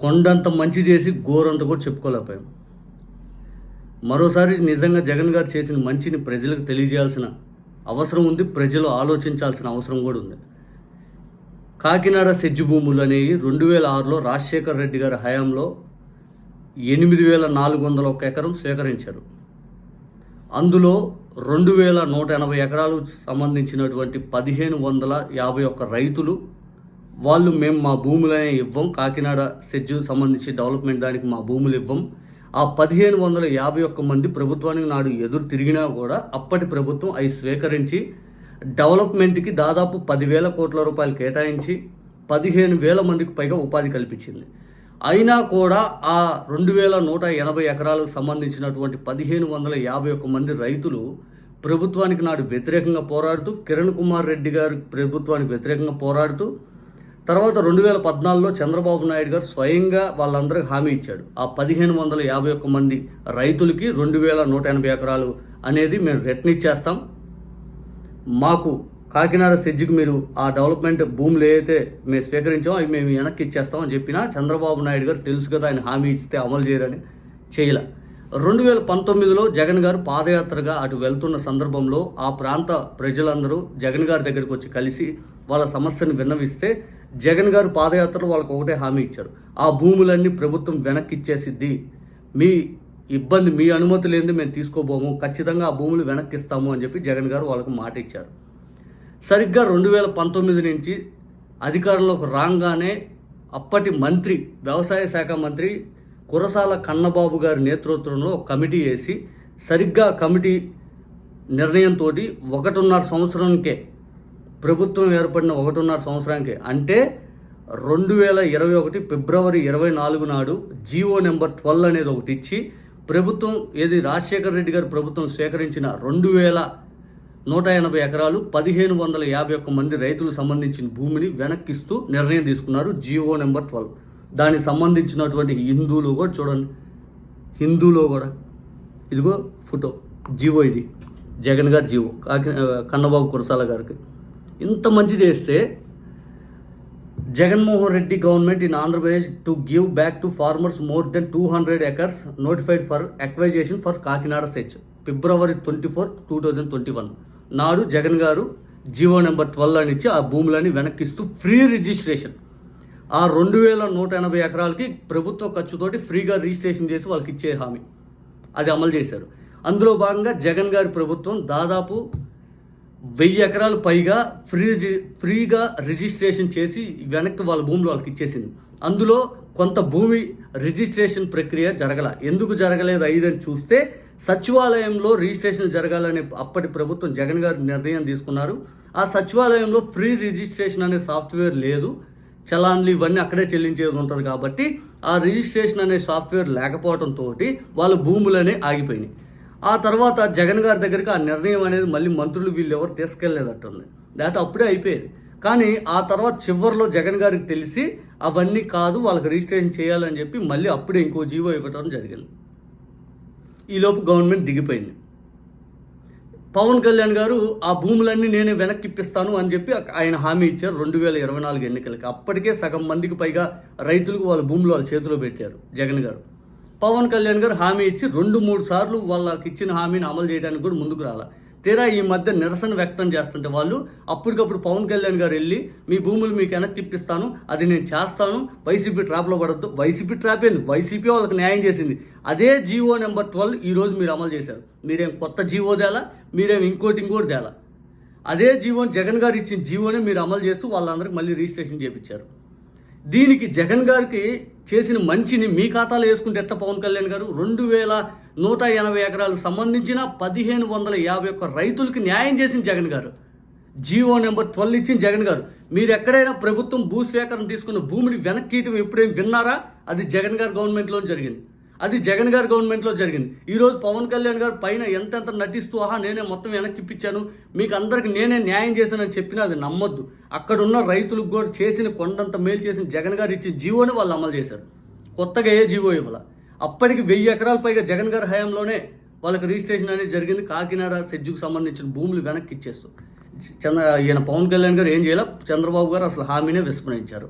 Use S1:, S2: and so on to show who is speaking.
S1: కొండంత మంచి చేసి గోరంత కూడా చెప్పుకోలేకపోయాం. మరోసారి నిజంగా జగన్ గారు చేసిన మంచిని ప్రజలకు తెలియజేయాల్సిన అవసరం ఉంది ప్రజలు ఆలోచించాల్సిన అవసరం కూడా ఉంది. కాకినాడ సెజ్జు భూములు అనేవి రెండు వేల ఆరులో రాజశేఖర్ రెడ్డి గారి హయాంలో ఎనిమిది వేల నాలుగు వందల ఒక ఎకరం సేకరించారు. అందులో రెండు వేల నూట ఎనభై ఎకరాలు సంబంధించినటువంటి పదిహేను వందల యాభై ఒక్క రైతులు వాళ్ళు మేము మా భూములనే ఇవ్వం. కాకినాడ సెజ్జు సంబంధించి డెవలప్మెంట్ దానికి మా భూములు ఇవ్వం. ఆ పదిహేను వందల యాభై ఒక్క మంది ప్రభుత్వానికి నాడు ఎదురు తిరిగినా కూడా అప్పటి ప్రభుత్వం అవి స్వీకరించి డెవలప్మెంట్కి దాదాపు పదివేల కోట్ల రూపాయలు కేటాయించి పదిహేను వేల మందికి పైగా ఉపాధి కల్పించింది. అయినా కూడా ఆ రెండు వేల నూట ఎనభై ఎకరాలకు సంబంధించినటువంటి పదిహేను వందల యాభై ఒక్క మంది రైతులు ప్రభుత్వానికి నాడు వ్యతిరేకంగా పోరాడుతూ కిరణ్ కుమార్ రెడ్డి గారు ప్రభుత్వానికి వ్యతిరేకంగా పోరాడుతూ తర్వాత రెండు వేల పద్నాలుగులో చంద్రబాబు నాయుడు గారు స్వయంగా వాళ్ళందరికీ హామీ ఇచ్చాడు. ఆ పదిహేను వందల యాభై ఒక్క మంది రైతులకి రెండు వేల నూట ఎనభై ఎకరాలు అనేది మేము రిటర్న్ ఇచ్చేస్తాం. మాకు కాకినాడ సెజ్జికి మీరు ఆ డెవలప్మెంట్ భూములు ఏదైతే మేము స్వీకరించామో అవి మేము వెనక్కి ఇచ్చేస్తామని చెప్పినా చంద్రబాబు నాయుడు గారు తెలుసు కదా ఆయన హామీ ఇస్తే అమలు చేయరని చేయలే. రెండు వేల పంతొమ్మిదిలో జగన్ గారు పాదయాత్రగా అటు వెళ్తున్న సందర్భంలో ఆ ప్రాంత ప్రజలందరూ జగన్ గారి దగ్గరికి వచ్చి కలిసి వాళ్ళ సమస్యను విన్నవిస్తే జగన్ గారు పాదయాత్రలో వాళ్ళకు ఒకటే హామీ ఇచ్చారు. ఆ భూములన్నీ ప్రభుత్వం వెనక్కి ఇచ్చేసిద్ది మీ ఇబ్బంది మీ అనుమతి లేనిది మేము తీసుకోబోము. ఖచ్చితంగా ఆ భూములు వెనక్కి ఇస్తాము అని చెప్పి జగన్ గారు వాళ్ళకు మాట ఇచ్చారు. సరిగ్గా రెండు వేల పంతొమ్మిది నుంచి అధికారంలోకి రాగానే అప్పటి మంత్రి వ్యవసాయ శాఖ మంత్రి కురసాల కన్నబాబు గారి నేతృత్వంలో కమిటీ వేసి సరిగ్గా కమిటీ నిర్ణయంతో ఒకటిన్నర సంవత్సరానికే ప్రభుత్వం ఏర్పడిన ఒకటిన్నర సంవత్సరానికి అంటే రెండు వేల ఇరవై ఒకటి ఫిబ్రవరి ఇరవై నాలుగు నాడు జీవో నెంబర్ ట్వెల్వ్ అనేది ఒకటి ఇచ్చి ప్రభుత్వం ఏది రాజశేఖర రెడ్డి గారు ప్రభుత్వం స్వీకరించిన రెండు వేల నూట ఎనభై ఎకరాలు పదిహేను వందల యాభై ఒక్క మంది రైతులకు సంబంధించిన భూమిని వెనక్కిస్తూ నిర్ణయం తీసుకున్నారు జీవో నెంబర్ ట్వెల్వ్. దానికి సంబంధించినటువంటి హిందువులు కూడా చూడండి. హిందువులో కూడా. ఇదిగో ఫోటో. జీవో ఇది. జగన్ గారు జీవో. కాకి కన్నబాబు కురసాల గారికి. ఇంత మంచి చేస్తే Jaganmohan Reddy government in Andhra Pradesh to give back to farmers more than two hundred acres notified for acquisition for Kakinada SEZ February twenty four two thousand twenty one నాడు జగన్ గారు GO number twelve అని ఇచ్చి ఆ భూములని వెనక్కిస్తూ free registration. ఆ రెండు వేల నూట ఎనభై ఎకరాలకి ప్రభుత్వ ఖర్చుతోటి ఫ్రీగా రిజిస్ట్రేషన్ చేసి వాళ్ళకి ఇచ్చే హామీ. అది అమలు చేశారు. అందులో భాగంగా జగన్ గారి ప్రభుత్వం దాదాపు వెయ్యి ఎకరాలు పైగా ఫ్రీ ఫ్రీగా రిజిస్ట్రేషన్ చేసి వెనక్కి వాళ్ళ భూములు వాళ్ళకి ఇచ్చేసింది. అందులో కొంత భూమి రిజిస్ట్రేషన్ ప్రక్రియ జరగల. ఎందుకు జరగలేదు ఐదని చూస్తే సచివాలయంలో రిజిస్ట్రేషన్ జరగాలని అప్పటి ప్రభుత్వం జగన్ గారు నిర్ణయం తీసుకున్నారు. ఆ సచివాలయంలో ఫ్రీ రిజిస్ట్రేషన్ అనే సాఫ్ట్వేర్ లేదు. చలాన్లు ఇవన్నీ అక్కడే చెల్లించేది ఉంటుంది కాబట్టి ఆ రిజిస్ట్రేషన్ అనే సాఫ్ట్వేర్ లేకపోవడంతో వాళ్ళ భూములనే ఆగిపోయినాయి. ఆ తర్వాత జగన్ గారి దగ్గరికి ఆ నిర్ణయం అనేది మళ్ళీ మంత్రులు వీళ్ళు ఎవరు తీసుకెళ్ళేదట్టుంది లేకపోతే అప్పుడే అయిపోయేది. కానీ ఆ తర్వాత చివరిలో జగన్ గారికి తెలిసి అవన్నీ కాదు వాళ్ళకి రిజిస్ట్రేషన్ చేయాలని చెప్పి మళ్ళీ అప్పుడే ఇంకో జీవో ఇవ్వటం జరిగింది. ఈలోపు గవర్నమెంట్ దిగిపోయింది. పవన్ కళ్యాణ్ గారు ఆ భూములన్నీ నేనే వెనక్కి ఇప్పిస్తాను అని చెప్పి ఆయన హామీ ఇచ్చారు రెండు వేల ఇరవై నాలుగు ఎన్నికలకి. అప్పటికే సగం మందికి పైగా రైతులకు వాళ్ళ భూములు వాళ్ళ చేతిలో పెట్టారు జగన్ గారు. పవన్ కళ్యాణ్ గారు హామీ ఇచ్చి రెండు మూడు సార్లు వాళ్ళకి ఇచ్చిన హామీని అమలు చేయడానికి కూడా ముందుకు రాల. తీరా ఈ మధ్య నిరసన వ్యక్తం చేస్తుంటే వాళ్ళు అప్పటికప్పుడు పవన్ కళ్యాణ్ గారు వెళ్ళి మీ భూములు మీకు వెనక్కి ఇప్పిస్తాను అది నేను చేస్తాను వైసీపీ ట్రాప్లో పడద్దు. వైసీపీ ట్రాప్ ఏంది? వైసీపీ వాళ్ళకి న్యాయం చేసింది. అదే జీవో నెంబర్ ట్వెల్వ్ ఈరోజు మీరు అమలు చేశారు. మీరేం కొత్త జీవో తేలా? మీరేం ఇంకోటి ఇంకోటి తేలా? అదే జీవోని జగన్ గారు ఇచ్చిన జీవోనే మీరు అమలు చేస్తూ వాళ్ళందరికీ మళ్ళీ రిజిస్ట్రేషన్ చేయించారు దీనికి జగన్ గారికి చేసిన మంచిని మీ ఖాతాలో వేసుకుంటే ఎట్ట పవన్ కళ్యాణ్ గారు? రెండు వేల నూట ఎనభై ఎకరాలకు సంబంధించిన పదిహేను వందల యాభై ఒక్క రైతులకి న్యాయం చేసిన జగన్ గారు. జీవో నెంబర్ ట్వెల్వ్ ఇచ్చిన జగన్ గారు. మీరు ఎక్కడైనా ప్రభుత్వం భూ స్వీకరణ తీసుకున్న భూమిని వెనక్కి ఇయటం ఎప్పుడేం విన్నారా? అది జగన్ గారు గవర్నమెంట్లో జరిగింది. అది జగన్ గారి గవర్నమెంట్లో జరిగింది. ఈరోజు పవన్ కళ్యాణ్ గారు పైన ఎంతెంత నటిస్తూ ఆహా నేనే మొత్తం వెనక్కి ఇప్పించాను మీకు అందరికి నేనే న్యాయం చేశానని చెప్పినా అది నమ్మొద్దు. అక్కడున్న రైతులకు కూడా చేసిన కొండంత మేలు చేసిన జగన్ గారు ఇచ్చిన జీవోని వాళ్ళు అమలు చేశారు. కొత్తగా ఏ జీవో ఇవ్వాల? అప్పటికి వెయ్యి ఎకరాల పైగా జగన్ గారి హయాంలోనే వాళ్ళకి రిజిస్ట్రేషన్ అనేది జరిగింది. కాకినాడ సెజ్జుకు సంబంధించిన భూములు వెనక్కి ఇచ్చేస్తూ. చంద్ర ఈయన పవన్ కళ్యాణ్ గారు ఏం చేయాలి? చంద్రబాబు గారు అసలు హామీనే విస్మరించారు.